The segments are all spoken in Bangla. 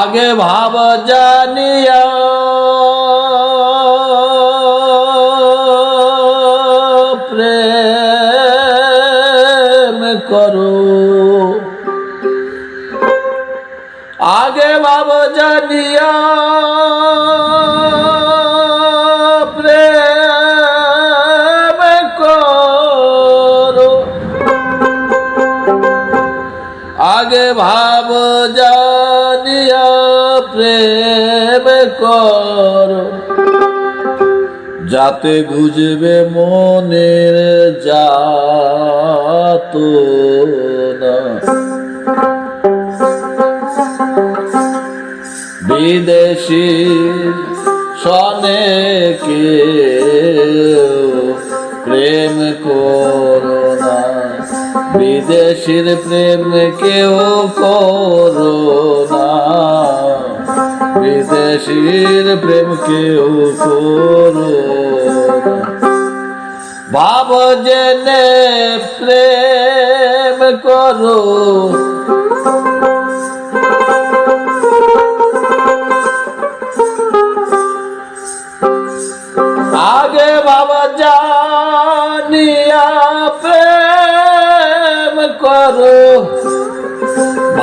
আগে ভাব জানিয়া ভাব জানিয়া প্রেম কর। যাতে বুঝবে মনের যাত না বিদেশি সনে কেউ প্রেম করো। বিদেশির প্রেম কেউ করো না। বিদেশির প্রেম কেউ করো ভাব জেনে প্রেম করো।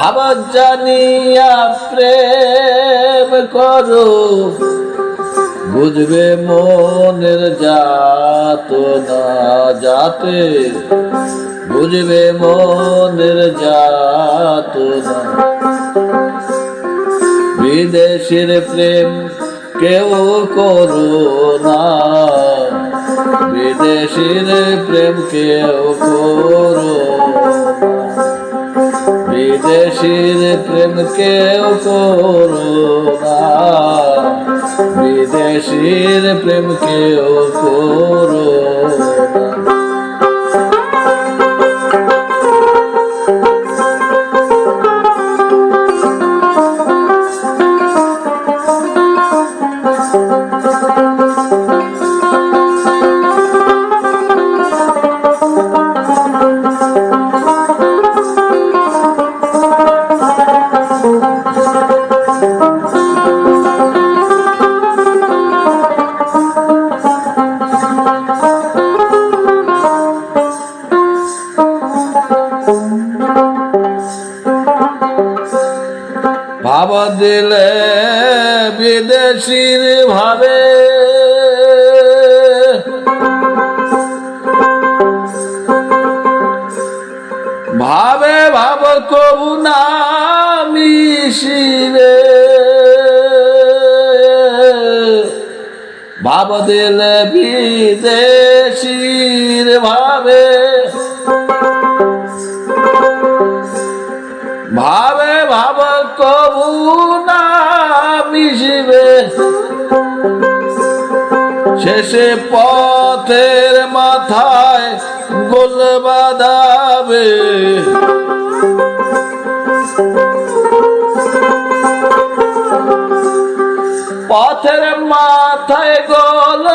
বাবা জানিয়া প্রেম করো। বুঝবে মনের যাত না যাতে। বুঝবে মনের যাত না বিদেশের প্রেম কেউ করো না। বিদেশের প্রেম কেউ করো বিদেশির প্রেম কেউ করো না। বিদেশির প্রেম কেউ বিদেশির ভাবে। ভাবে ভাব কবু না মিশিবে। ভাব দিলে বিদেশির ভাবে। ভাব মিশিবে শেষে পথের মাথায় গোল বাঁধাবে। পথের মাথায় গোল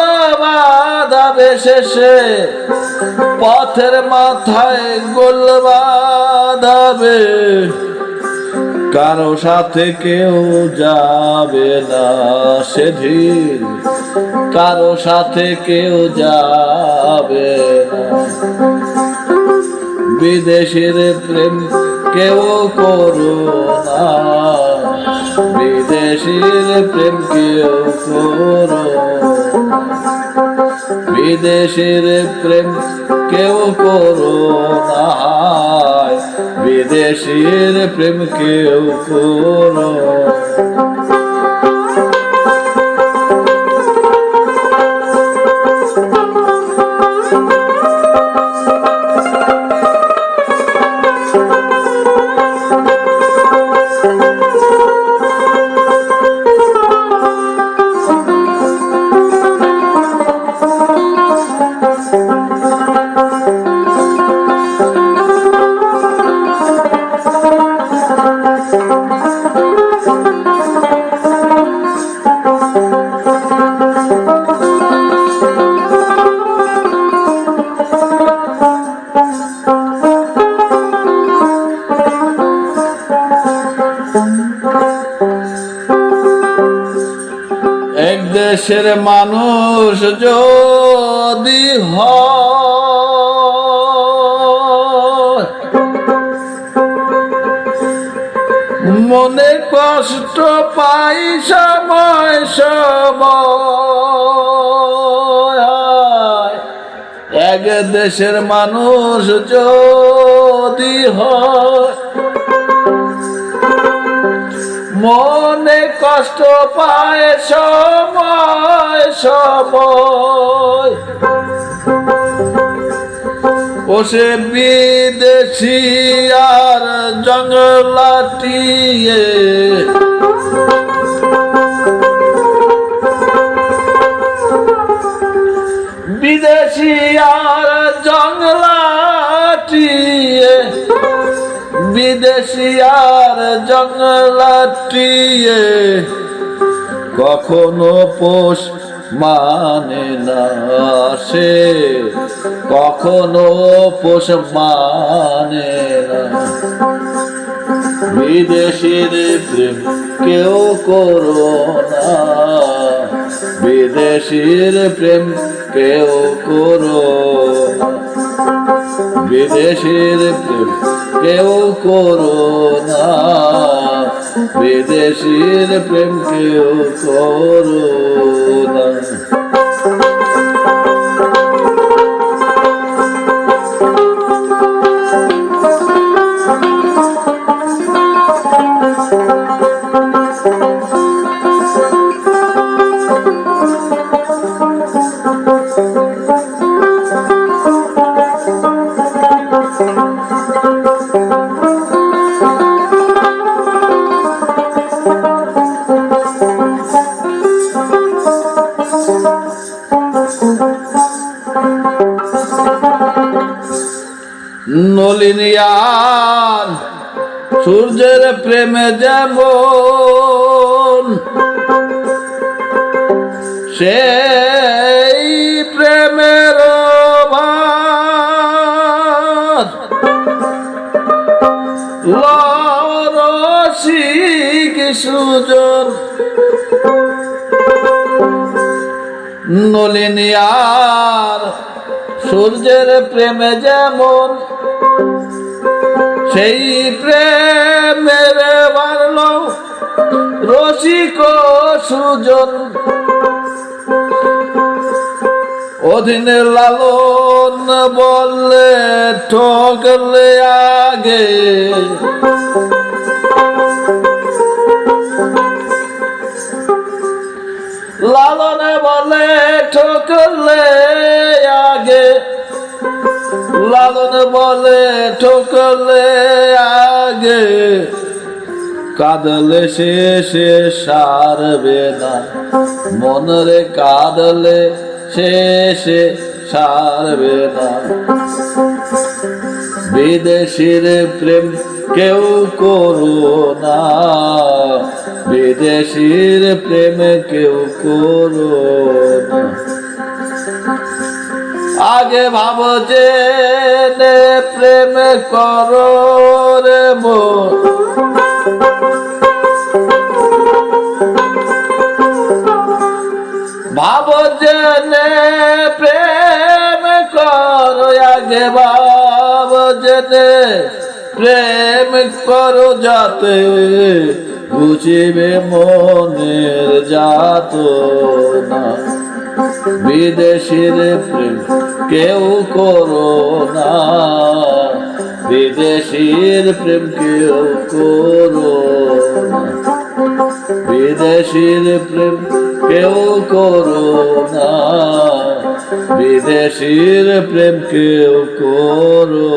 বাঁধাবে শেষে। পথের মাথায় গোল বাঁধাবে। কারও সাথে কেউ যাবে না সেদিন। কারও সাথে কেউ যাবে বিদেশের প্রেম কেউ করো না। বিদেশের প্রেম কেউ করো বিদেশের প্রেম কেউ করো না। বিদেশের প্রেম কেউ করো। দেশের মানুষ যদি হয় মনে কষ্ট পাই সময় সময়। এক দেশের মানুষ যদি হয় মনে কষ্ট পায় সময় সময়। ও সে বিদেশি আর জঙ্গলাটিয়ে বিদেশি আর জঙ্গলাটিয়ে বিদেশি আর জঙ্গলাটিয়ে কখনো পোষ মানে না সে কখনো পোষ মানে না। বিদেশির প্রেম কেউ করো না, বিদেশির প্রেম কেউ করো না। বিদেশির প্রেম কেউ করো না। বিদেশির প্রেম কেউ করো না। সূর্যের প্রেমে যেমন সেই প্রেমের ভার লরসিক সুজন নলিনিয়ার সূর্যের প্রেমে যেমন সেই প্রেমের বাড়ল রসিক সুজন। অধীনে লালন বললে ঠকলে আগে। লালন বলে ঠকলে আগে। কাঁদলে শেষে সারবে না। মনরে কাঁদলে শেষে সারবে না। বিদেশির প্রেম কেউ করো না। বিদেশির প্রেম কেউ করো না। আগে ভাব যে নে প্রেম করো রে মন। ভাব যে নে প্রেম করো, আগে ভাব যে নে প্রেম করো যাতে বুঝিবে মনের যাত না বিদেশির প্রেম কেউ করো না। বিদেশির প্রেম কেউ করো বিদেশির প্রেম কেউ করো না। বিদেশির প্রেম কেউ করো